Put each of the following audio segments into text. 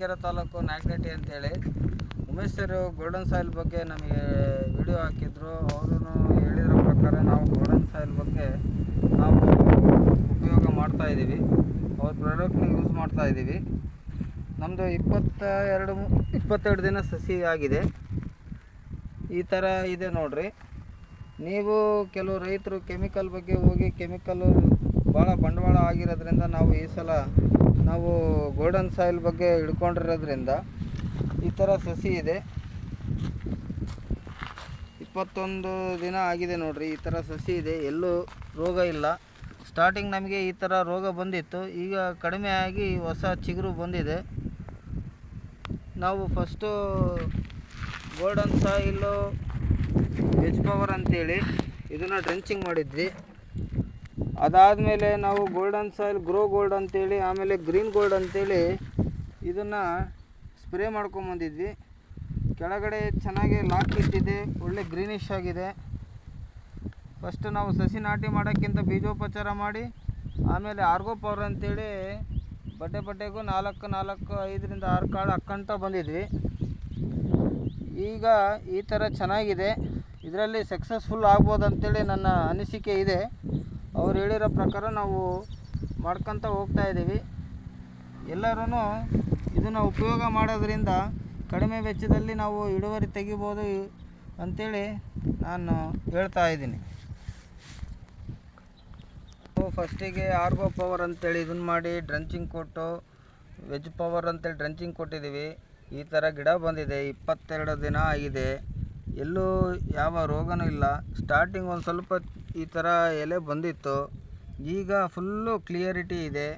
ಚಳ್ಳಕೆರೆ ತಾಲೂಕು ನಾಗನಟ್ಟಿ ಅಂತೇಳಿ. Umesh sir golden soil ಬಗ್ಗೆ ನಮಗೆ ವಿಡಿಯೋ ಹಾಕಿದ್ರು. ಅವರು ಹೇಳಿದ್ರ ಪ್ರಕಾರ ನಾವು ಗೋಲ್ಡನ್ ಸಾಯಿಲ್ ಬಗ್ಗೆ ನಾವು ಉಪಯೋಗ ಮಾಡ್ತಾ ಇದ್ದೀವಿ. ಅವ್ರ ಪ್ರಾಡಕ್ಟ್ನ ಯೂಸ್ ಮಾಡ್ತಾ ಇದ್ದೀವಿ. ನಮ್ಮದು ಇಪ್ಪತ್ತ ಎರಡು ಇಪ್ಪತ್ತೆರಡು ದಿನ ಸಸಿ ಆಗಿದೆ. ಈ ಥರ ಇದೆ ನೋಡಿರಿ. ನೀವು ಕೆಲವು ರೈತರು ಕೆಮಿಕಲ್ ಬಗ್ಗೆ ಹೋಗಿ ಕೆಮಿಕಲ್ಲು ಭಾಳ ಬಂಡವಾಳ ಆಗಿರೋದ್ರಿಂದ ನಾವು ಈ ಸಲ ನಾವು ಗೋಲ್ಡನ್ ಸಾಯಿಲ್ ಬಗ್ಗೆ ಹಿಡ್ಕೊಂಡಿರೋದ್ರಿಂದ ಈ ಥರ ಸಸಿ ಇದೆ. ಇಪ್ಪತ್ತೊಂದು ದಿನ ಆಗಿದೆ ನೋಡಿರಿ, ಈ ಥರ ಸಸಿ ಇದೆ. ಎಲ್ಲೂ ರೋಗ ಇಲ್ಲ. ಸ್ಟಾರ್ಟಿಂಗ್ ನಮಗೆ ಈ ಥರ ರೋಗ ಬಂದಿತ್ತು. ಈಗ ಕಡಿಮೆ ಆಗಿ ಹೊಸ ಚಿಗುರು ಬಂದಿದೆ. ನಾವು first golden soil veg power ಅಂತೇಳಿ ಇದನ್ನು ಡ್ರೆಂಚಿಂಗ್ ಮಾಡಿದ್ವಿ. ಅದಾದಮೇಲೆ ನಾವು ಗೋಲ್ಡನ್ ಸಾಯಿಲ್ ಗ್ರೋ ಗೋಲ್ಡ್ ಅಂತೇಳಿ, ಆಮೇಲೆ ಗ್ರೀನ್ ಗೋಲ್ಡ್ ಅಂತೇಳಿ ಇದನ್ನು ಸ್ಪ್ರೇ ಮಾಡ್ಕೊಂಬಂದಿದ್ವಿ ಕೆಳಗಡೆ ಚೆನ್ನಾಗಿ ಲಾಕ್ ಇಟ್ಟಿದೆ, ಒಳ್ಳೆ ಗ್ರೀನಿಶ್ ಆಗಿದೆ. ಫಸ್ಟ್ ನಾವು ಸಸಿ ನಾಟಿ ಮಾಡೋಕ್ಕಿಂತ ಬೀಜೋಪಚಾರ ಮಾಡಿ, ಆಮೇಲೆ ಆರ್ಗೋ ಪವರ್ ಅಂತೇಳಿ ಬಟ್ಟೆ ಬಟ್ಟೆಗೂ ನಾಲ್ಕು ನಾಲ್ಕು, ಐದರಿಂದ ಆರು ಕಾಳು ಹಾಕ್ಕೊಂತ ಬಂದಿದ್ವಿ. ಈಗ ಈ ಥರ ಚೆನ್ನಾಗಿದೆ. ಇದರಲ್ಲಿ ಸಕ್ಸಸ್ಫುಲ್ ಆಗ್ಬೋದು ಅಂತೇಳಿ ನನ್ನ ಅನಿಸಿಕೆ ಇದೆ. ಅವ್ರು ಹೇಳಿರೋ ಪ್ರಕಾರ ನಾವು ಮಾಡ್ಕೊತ ಹೋಗ್ತಾ ಇದ್ದೀವಿ. ಎಲ್ಲರೂ ಇದನ್ನು ಉಪಯೋಗ ಮಾಡೋದ್ರಿಂದ ಕಡಿಮೆ ವೆಚ್ಚದಲ್ಲಿ ನಾವು ಇಳುವರಿ ತೆಗಿಬೋದು ಅಂತೇಳಿ ನಾನು ಹೇಳ್ತಾ ಇದ್ದೀನಿ. ಫಸ್ಟಿಗೆ ಆರ್ಗೋ ಪವರ್ ಅಂತೇಳಿ ಇದನ್ನು ಮಾಡಿ ಡ್ರಂಚಿಂಗ್ ಕೊಟ್ಟು ವೆಜ್ ಪವರ್ ಅಂತೇಳಿ ಡ್ರಂಚಿಂಗ್ ಕೊಟ್ಟಿದ್ದೀವಿ ಈ ಥರ ಗಿಡ ಬಂದಿದೆ. ಇಪ್ಪತ್ತೆರಡು ದಿನ ಆಗಿದೆ. ಎಲ್ಲೂ ಯಾವ ರೋಗನೂ ಇಲ್ಲ. ಸ್ಟಾರ್ಟಿಂಗ್ ಒಂದು ಸ್ವಲ್ಪ ಈ ಥರ ಎಲೆ ಬಂದಿತ್ತು. ಈಗ ಫುಲ್ಲು ಕ್ಲಿಯರಿಟಿ ಇದೆ.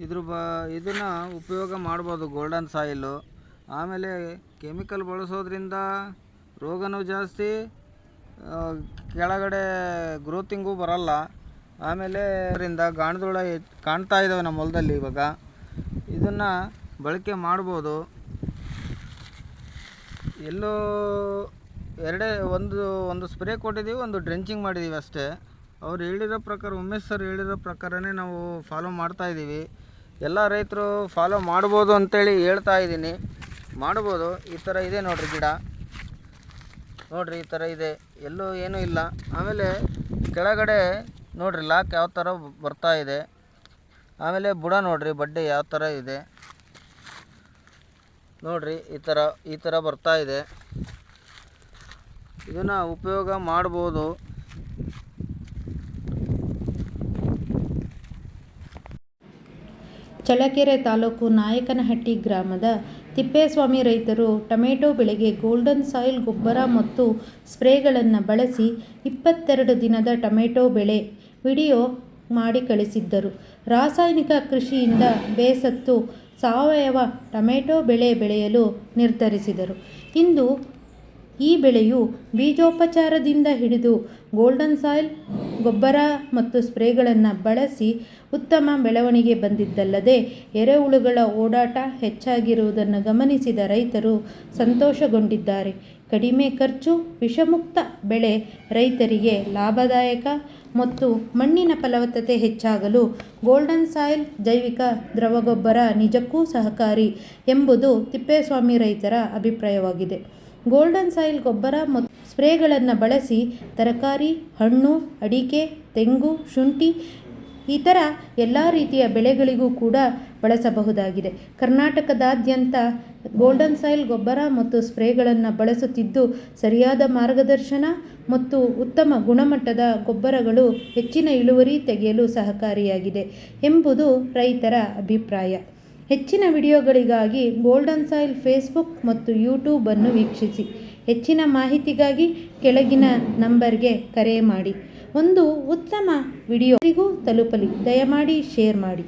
ಇದ್ರ ಬ, ಇದನ್ನು ಉಪಯೋಗ ಮಾಡ್ಬೋದು ಗೋಲ್ಡನ್ ಸಾಯಿಲು ಆಮೇಲೆ ಕೆಮಿಕಲ್ ಬಳಸೋದ್ರಿಂದ ರೋಗನೂ ಜಾಸ್ತಿ ಕೆಳಗಡೆ ಗ್ರೋತಿಂಗೂ ಬರಲ್ಲ. ಆಮೇಲೆ ಅದರಿಂದ ಗಾಣದೊಳ ಕಾಣ್ತಾ ಇದ್ದಾವೆ ನಮ್ಮ ಹೊಲದಲ್ಲಿ ಇವಾಗ. ಇದನ್ನು ಬಳಕೆ ಮಾಡ್ಬೋದು. ಎಲ್ಲೋ ಎರಡೇ ಒಂದು ಒಂದು ಸ್ಪ್ರೇ ಕೊಟ್ಟಿದ್ದೀವಿ, ಒಂದು ಡ್ರೆಂಚಿಂಗ್ ಮಾಡಿದ್ದೀವಿ ಅಷ್ಟೇ. ಅವ್ರು ಹೇಳಿರೋ ಪ್ರಕಾರ, ಉಮೇಶ್ ಸರ್ ಹೇಳಿರೋ ಪ್ರಕಾರನೇ ನಾವು ಫಾಲೋ ಮಾಡ್ತಾ ಇದ್ದೀವಿ. ಎಲ್ಲ ರೈತರು ಫಾಲೋ ಮಾಡ್ಬೋದು ಅಂತೇಳಿ ಹೇಳ್ತಾ ಇದ್ದೀನಿ. ಮಾಡ್ಬೋದು. ಈ ಥರ ಇದೆ ನೋಡಿರಿ ಗಿಡ. ನೋಡಿರಿ, ಈ ಥರ ಇದೆ. ಎಲ್ಲೂ ಏನೂ ಇಲ್ಲ. ಆಮೇಲೆ ಕೆಳಗಡೆ ನೋಡಿರಿ, ಲಾಕ್ ಯಾವ ಥರ ಬರ್ತಾ ಇದೆ. ಆಮೇಲೆ ಬುಡ ನೋಡಿರಿ, ಬಡ್ಡೆ ಯಾವ ಥರ ಇದೆ. ನೋಡ್ರಿ, ಈ ಥರ ಈ ಥರ ಬರ್ತಾ ಇದೆ. ಇದನ್ನು ಉಪಯೋಗ ಮಾಡಬಹುದು ಚಳ್ಳಕೆರೆ ತಾಲೂಕು ನಾಯಕನಹಟ್ಟಿ ಗ್ರಾಮದ ತಿಪ್ಪೇಸ್ವಾಮಿ ರೈತರು ಟೊಮೆಟೊ ಬೆಳೆಗೆ ಗೋಲ್ಡನ್ ಸಾಯಿಲ್ ಗೊಬ್ಬರ ಮತ್ತು ಸ್ಪ್ರೇಗಳನ್ನು ಬಳಸಿ ಇಪ್ಪತ್ತೆರಡು ದಿನದ ಟೊಮೆಟೊ ಬೆಳೆ ವಿಡಿಯೋ ಮಾಡಿ ಕಳಿಸಿದ್ದರು. ರಾಸಾಯನಿಕ ಕೃಷಿಯಿಂದ ಬೇಸತ್ತು ಸಾವಯವ ಟೊಮೆಟೊ ಬೆಳೆ ಬೆಳೆಯಲು ನಿರ್ಧರಿಸಿದರು. ಇಂದು ಈ ಬೆಳೆಯು ಬೀಜೋಪಚಾರದಿಂದ ಹಿಡಿದು ಗೋಲ್ಡನ್ ಸಾಯಿಲ್, ಗೊಬ್ಬರ ಮತ್ತು ಸ್ಪ್ರೇಗಳನ್ನು ಬಳಸಿ ಉತ್ತಮ ಬೆಳವಣಿಗೆ ಬಂದಿದ್ದಲ್ಲದೆ ಎರೆಹುಳುಗಳ ಓಡಾಟ ಹೆಚ್ಚಾಗಿರುವುದನ್ನು ಗಮನಿಸಿದ ರೈತರು ಸಂತೋಷಗೊಂಡಿದ್ದಾರೆ. ಕಡಿಮೆ ಖರ್ಚು, ವಿಷಮುಕ್ತ ಬೆಳೆ ರೈತರಿಗೆ ಲಾಭದಾಯಕ ಮತ್ತು ಮಣ್ಣಿನ ಫಲವತ್ತತೆ ಹೆಚ್ಚಾಗಲು ಗೋಲ್ಡನ್ ಸಾಯಿಲ್ ಜೈವಿಕ ದ್ರವಗೊಬ್ಬರ ನಿಜಕ್ಕೂ ಸಹಕಾರಿ ಎಂಬುದು ತಿಪ್ಪೇಸ್ವಾಮಿ ರೈತರ ಅಭಿಪ್ರಾಯವಾಗಿದೆ. ಗೋಲ್ಡನ್ ಸಾಯಿಲ್ ಗೊಬ್ಬರ ಮತ್ತು ಸ್ಪ್ರೇಗಳನ್ನು ಬಳಸಿ ತರಕಾರಿ, ಹಣ್ಣು, ಅಡಿಕೆ, ತೆಂಗು, ಶುಂಠಿ ಇತರ ಎಲ್ಲ ರೀತಿಯ ಬೆಳೆಗಳಿಗೂ ಕೂಡ ಬಳಸಬಹುದಾಗಿದೆ. ಕರ್ನಾಟಕದಾದ್ಯಂತ ಗೋಲ್ಡನ್ ಸಾಯಿಲ್ ಗೊಬ್ಬರ ಮತ್ತು ಸ್ಪ್ರೇಗಳನ್ನು ಬಳಸುತ್ತಿದ್ದು ಸರಿಯಾದ ಮಾರ್ಗದರ್ಶನ ಮತ್ತು ಉತ್ತಮ ಗುಣಮಟ್ಟದ ಗೊಬ್ಬರಗಳು ಹೆಚ್ಚಿನ ಇಳುವರಿ ತೆಗೆಯಲು ಸಹಕಾರಿಯಾಗಿದೆ ಎಂಬುದು ರೈತರ ಅಭಿಪ್ರಾಯ. ಹೆಚ್ಚಿನ ವಿಡಿಯೋಗಳಿಗಾಗಿ ಗೋಲ್ಡನ್ ಸಾಯಿಲ್ ಫೇಸ್ಬುಕ್ ಮತ್ತು ಯೂಟ್ಯೂಬನ್ನು ವೀಕ್ಷಿಸಿ. ಹೆಚ್ಚಿನ ಮಾಹಿತಿಗಾಗಿ ಕೆಳಗಿನ ನಂಬರ್ಗೆ ಕರೆ ಮಾಡಿ. ಒಂದು ಉತ್ತಮ ವಿಡಿಯೋರಿಗೂ ತಲುಪಲಿ. ದಯಮಾಡಿ ಶೇರ್ ಮಾಡಿ.